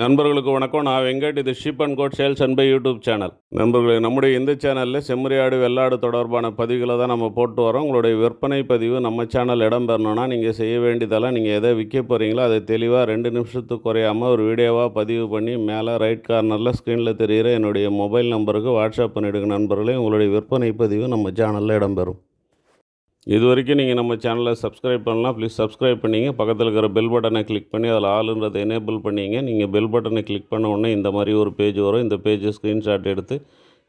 நண்பர்களுக்கு வணக்கம். நான் வெங்கட். இது sheep and goat sales and buy YouTube channel நண்பர்களே நம்முடைய இந்த சேனலில் செம்மறியாடு வெள்ளாடு தொடர்பான பதிவுகளை தான் நம்ம போட்டு வரோம். உங்களுடைய விற்பனை பதிவு நம்ம சேனல் இடம்பெறணும்னா நீங்கள் செய்ய வேண்டியதெல்லாம் நீங்கள் எதை விற்க போகிறீங்களோ அதை தெளிவாக ரெண்டு நிமிஷத்துக்கு குறையாமல் ஒரு வீடியோவாக பதிவு பண்ணி மேலே ரைட் கார்னரில் ஸ்க்ரீனில் தெரிகிற என்னுடைய மொபைல் நம்பருக்கு வாட்ஸ்அப் பண்ணிவிடுங்க நண்பர்களே. உங்களுடைய விற்பனை பதிவு நம்ம சேனலில் இடம்பெறும் இது வரைக்கும் நீங்கள் நம்ம சேனலை சப்ஸ்கிரைப் பண்ணலாம் ப்ளீஸ் சப்ஸ்கிரைப் பண்ணிங்க. பக்கத்தில் இருக்கிற பெல் பட்டனை கிளிக் பண்ணி அதில் ஆளுன்றதை எனேபிள் பண்ணிங்க. நீங்கள் பெல் பட்டனை கிளிக் பண்ண உடனே இந்த மாதிரி ஒரு பேஜ் வரும். இந்த பேஜை ஸ்க்ரீன்ஷாட் எடுத்து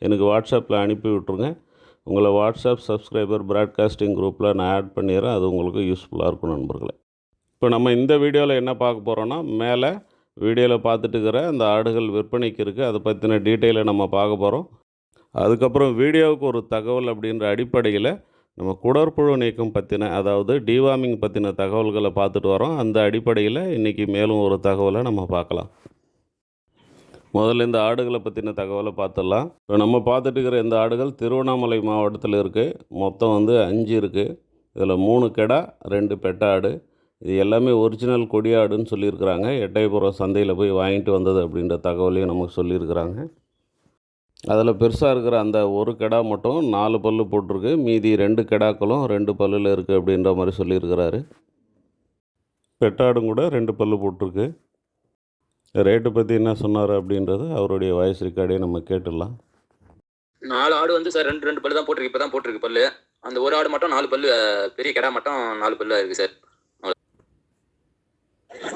எனக்கு வாட்ஸ்அப்பில் அனுப்பி விட்ருங்க உங்களை வாட்ஸ்அப் சப்ஸ்கிரைபர் ப்ராட்காஸ்டிங் குரூப்பில் நான் ஆட் பண்ணிடுறேன். அது உங்களுக்கு யூஸ்ஃபுல்லாக இருக்கும் நண்பர்களே. இப்போ நம்ம இந்த வீடியோவில் என்ன பார்க்க போகிறோன்னா மேலே வீடியோவில் பார்த்துட்டு இருக்கிற அந்த ஆடுகள் விற்பனைக்கு இருக்குது அதை பற்றின டீட்டெயிலை நம்ம பார்க்க போகிறோம் அதுக்கப்புறம் வீடியோவுக்கு ஒரு தகவல் அப்படின்ற அடிப்படையில் நம்ம குடற்புழு நீக்கம் பற்றின அதாவது டிவார்மிங் பற்றின தகவல்களை பார்த்துட்டு வரோம். அந்த அடிப்படையில் இன்றைக்கி மேலும் ஒரு தகவலை நம்ம பார்க்கலாம். முதல்ல இந்த ஆடுகளை பற்றின தகவலை பார்த்துடலாம். இப்போ நம்ம பார்த்துட்டு இருக்கிற இந்த ஆடுகள் திருவண்ணாமலை மாவட்டத்தில் இருக்குது மொத்தம் வந்து அஞ்சு இருக்குது இதில் மூணு கெடா ரெண்டு பெட்டாடு இது எல்லாமே ஒரிஜினல் கொடியாடுன்னு சொல்லியிருக்கிறாங்க. எட்டயபுரம் சந்தையில் போய் வாங்கிட்டு வந்தது அப்படின்ற தகவலையும் நமக்கு சொல்லியிருக்கிறாங்க. அதில் பெருசாக இருக்கிற அந்த ஒரு கெடா மட்டும் நாலு பல்லு போட்டிருக்கு. மீதி ரெண்டு கெடாக்களும் ரெண்டு பல்லில் இருக்குது அப்படின்ற மாதிரி சொல்லியிருக்கிறாரு. பெட்டாடும் கூட ரெண்டு பல்லு போட்டிருக்கு. ரேட்டு பற்றி என்ன சொன்னார் அப்படின்றது அவருடைய வாய்ஸ் ரெக்கார்டே நம்ம கேட்டுடலாம். நாலு ஆடு வந்து சார் ரெண்டு ரெண்டு பல்லு தான் போட்டிருக்கு. இப்போ தான் போட்டிருக்கு பல்லு. அந்த ஒரு ஆடு மட்டும் நாலு பல்லு பெரிய கடை மட்டும் நாலு பல்லு இருக்கு சார்.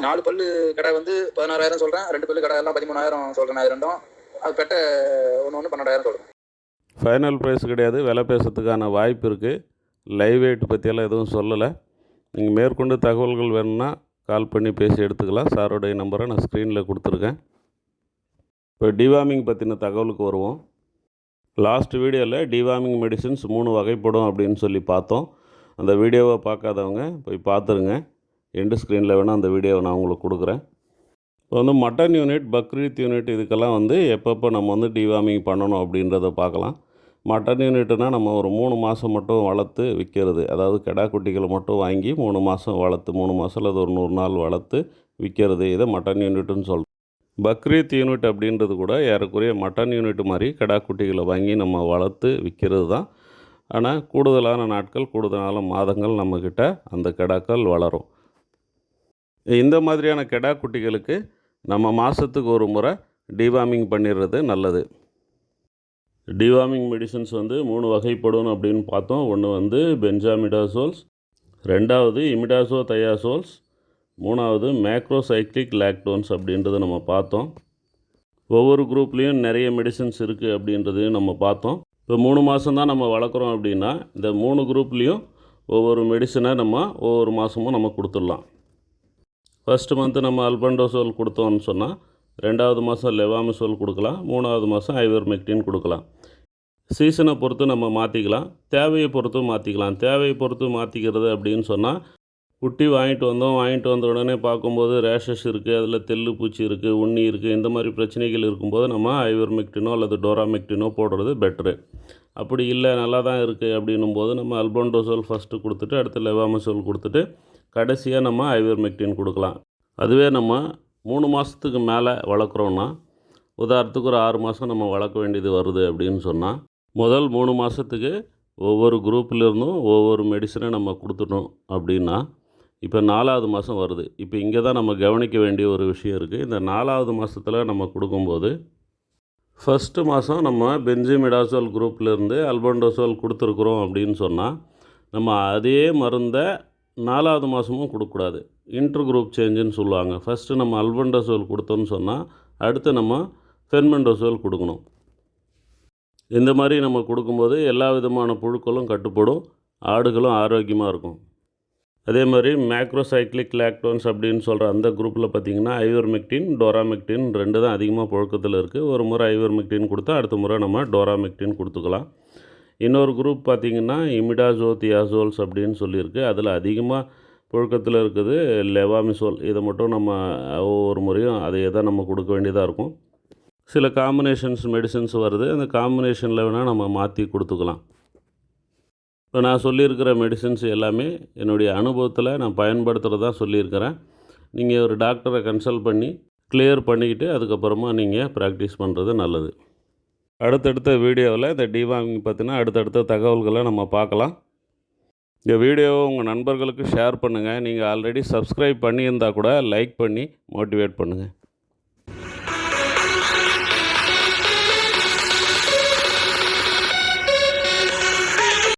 நாலு பல்லு கடை வந்து பதினாறாயிரம் சொல்கிறேன் ரெண்டு பல்லு கடை எல்லாம் பதிமூணாயிரம் சொல்கிறேன் அது ரெண்டும் அது பெட்ட ஒன்று ஒன்று பன்னெண்டாயிரம் சொல்றேன் ஃபைனல் ப்ரைஸ் கிடையாது விலை பேசுறதுக்கான வாய்ப்பு இருக்குது லைவ் வெயிட் பற்றியெல்லாம் எதுவும் சொல்லலை. நீங்கள் மேற்கொண்டு தகவல்கள் வேணும்னா கால் பண்ணி பேசி எடுத்துக்கலாம். சாரோடைய நம்பரை நான் ஸ்க்ரீனில் கொடுத்துருக்கேன். இப்போ டிவார்மிங் பற்றின தகவலுக்கு வருவோம். லாஸ்ட் வீடியோவில் டிவார்மிங் மெடிசின்ஸ் மூணு வகைப்படும் அப்படின்னு சொல்லி பார்த்தோம். அந்த வீடியோவை பார்க்காதவங்க போய் பார்த்துருங்க. எண்டு ஸ்க்ரீனில் வேணால் அந்த வீடியோவை நான் உங்களுக்கு கொடுக்குறேன். இப்போ வந்து மட்டன் யூனிட் பக்ரீத் யூனிட் இதுக்கெல்லாம் வந்து எப்பப்போ நம்ம வந்து டிவார்மிங் பண்ணணும் அப்படின்றத பார்க்கலாம். மட்டன் யூனிட்னால் நம்ம ஒரு மூணு மாதம் மட்டும் வளர்த்து விற்கிறது. அதாவது கிடா குட்டிகளை மட்டும் வாங்கி மூணு மாதம் வளர்த்து மூணு மாதம் அல்லது ஒரு நூறு நாள் வளர்த்து விற்கிறது. இதை மட்டன் யூனிட்டுன்னு சொல்கிறோம் பக்ரீத் யூனிட் அப்படின்றது கூட ஏறக்குறைய மட்டன் யூனிட் மாதிரி கிடா குட்டிகளை வாங்கி நம்ம வளர்த்து விற்கிறது தான். ஆனால் கூடுதலான நாட்கள் கூடுதலான மாதங்கள் நம்மக்கிட்ட அந்த கிடாக்கள் வளரும். இந்த மாதிரியான கிடா குட்டிகளுக்கு நம்ம மாதத்துக்கு ஒரு முறை டிவார்மிங் பண்ணிடுறது நல்லது. டிவார்மிங் மெடிசன்ஸ் வந்து மூணு வகைப்படும் அப்படின்னு பார்த்தோம். ஒன்று வந்து பென்ஜாமிடாசோல்ஸ் ரெண்டாவது இமிடாசோ தயாசோல்ஸ் மூணாவது மேக்ரோசைக்ளிக் லாக்டோன்ஸ் அப்படின்றத நம்ம பார்த்தோம். ஒவ்வொரு குரூப்லேயும் நிறைய மெடிசன்ஸ் இருக்குது அப்படின்றதையும் நம்ம பார்த்தோம். இப்போ மூணு மாதம் தான் நம்ம வளர்க்குறோம் அப்படின்னா இந்த மூணு குரூப்லேயும் ஒவ்வொரு மெடிசனை நம்ம ஒவ்வொரு மாதமும் நம்ம கொடுத்துடலாம். ஃபஸ்ட்டு மந்த்து நம்ம அல்பண்டோசோல் கொடுத்தோம்னு சொன்னால் ரெண்டாவது மாதம் லெவாமிசோல் கொடுக்கலாம் மூணாவது மாதம் ஐவர்மெக்டின் கொடுக்கலாம். சீசனை பொறுத்து நம்ம மாற்றிக்கலாம் தேவையை பொறுத்து மாற்றிக்கலாம் தேவையை பொறுத்து மாற்றிக்கிறது அப்படின்னு சொன்னால் குட்டி வாங்கிட்டு வந்தோம் வாங்கிட்டு வந்த உடனே பார்க்கும்போது ரேஷஸ் இருக்குது அதில் தெள்ளு பூச்சி இருக்குது உண்ணி இருக்குது இந்த மாதிரி பிரச்சனைகள் இருக்கும்போது நம்ம ஐவர்மெக்டினோ அல்லது டோராமெக்டினோ போடுறது பெட்ரு அப்படி இல்லை நல்லா தான் இருக்குது அப்படின்னும் போது நம்ம அல்பண்டோசோல் ஃபஸ்ட்டு கொடுத்துட்டு அடுத்து லெவாமசோல் கொடுத்துட்டு கடைசியாக நம்ம ஐவர்மெக்டின் கொடுக்கலாம். அதுவே நம்ம மூணு மாதத்துக்கு மேலே வளர்க்குறோன்னா உதாரணத்துக்கு ஒரு ஆறு மாதம் நம்ம வளர்க்க வேண்டியது வருது அப்படின்னு சொன்னால் முதல் மூணு மாதத்துக்கு ஒவ்வொரு குரூப்லேருந்தும் ஒவ்வொரு மெடிசனை நம்ம கொடுத்துட்டோம் அப்படின்னா இப்போ நாலாவது மாதம் வருது. இப்போ இங்கே தான் நம்ம கவனிக்க வேண்டிய ஒரு விஷயம் இருக்குது இந்த நாலாவது மாதத்தில் நம்ம கொடுக்கும்போது ஃபஸ்ட்டு மாதம் நம்ம பென்சிமிடாசோல் குரூப்லேருந்து அல்பண்டோசோல் கொடுத்துருக்குறோம் அப்படின்னு சொன்னால் நம்ம அதே மருந்தை நாலாவது மாதமும் கொடுக்கக்கூடாது. இன்டர் குரூப் சேஞ்சுன்னு சொல்லுவாங்க. ஃபஸ்ட்டு நம்ம அல்பண்டோசோல் கொடுத்தோன்னு சொன்னால் அடுத்து நம்ம ஃபென்மெண்டோசோல் கொடுக்கணும். இந்த மாதிரி நம்ம கொடுக்கும்போது எல்லா விதமான புழுக்களும் கட்டுப்படும் ஆடுகளும் ஆரோக்கியமாக இருக்கும். அதே மாதிரி மேக்ரோசைக்ளிக் லாக்டோன்ஸ் அப்படின்னு சொல்கிற அந்த குரூப்பில் பார்த்தீங்கன்னா ஐவர்மெக்டின் டோராமெக்டின் ரெண்டு தான் அதிகமாக புழக்கத்தில் இருக்குது ஒரு முறை ஐவர்மெக்டின் கொடுத்தா அடுத்த முறை நம்ம டோராமெக்டின் கொடுத்துக்கலாம். இன்னொரு குரூப் பார்த்திங்கன்னா இமிடாசோதியாசோல்ஸ் அப்படின்னு சொல்லியிருக்கு. அதில் அதிகமாக புழக்கத்தில் இருக்குது லெவாமிசோல் இதை மட்டும் நம்ம ஒவ்வொரு முறையும் அதையே தான் நம்ம கொடுக்க வேண்டியதாக இருக்கும். சில காம்பினேஷன்ஸ் மெடிசன்ஸ் வருது. அந்த காம்பினேஷனில் வேணால் நம்ம மாற்றி கொடுத்துக்கலாம். இப்போ நான் சொல்லியிருக்கிற மெடிசன்ஸ் எல்லாமே என்னுடைய அனுபவத்தில் நான் பயன்படுத்துகிறதா சொல்லியிருக்கிறேன். நீங்கள் ஒரு டாக்டரை கன்சல்ட் பண்ணி கிளியர் பண்ணிக்கிட்டு அதுக்கப்புறமா நீங்கள் ப்ராக்டிஸ் பண்ணுறது நல்லது. அடுத்தடுத்த வீடியோவில் இந்த டிவாமிங் பார்த்தீங்கன்னா அடுத்தடுத்த தகவல்களை நம்ம பார்க்கலாம். இந்த வீடியோவை உங்கள் நண்பர்களுக்கு ஷேர் பண்ணுங்கள் நீங்கள் ஆல்ரெடி சப்ஸ்கிரைப் பண்ணியிருந்தால் கூட லைக் பண்ணி மோட்டிவேட் பண்ணுங்கள்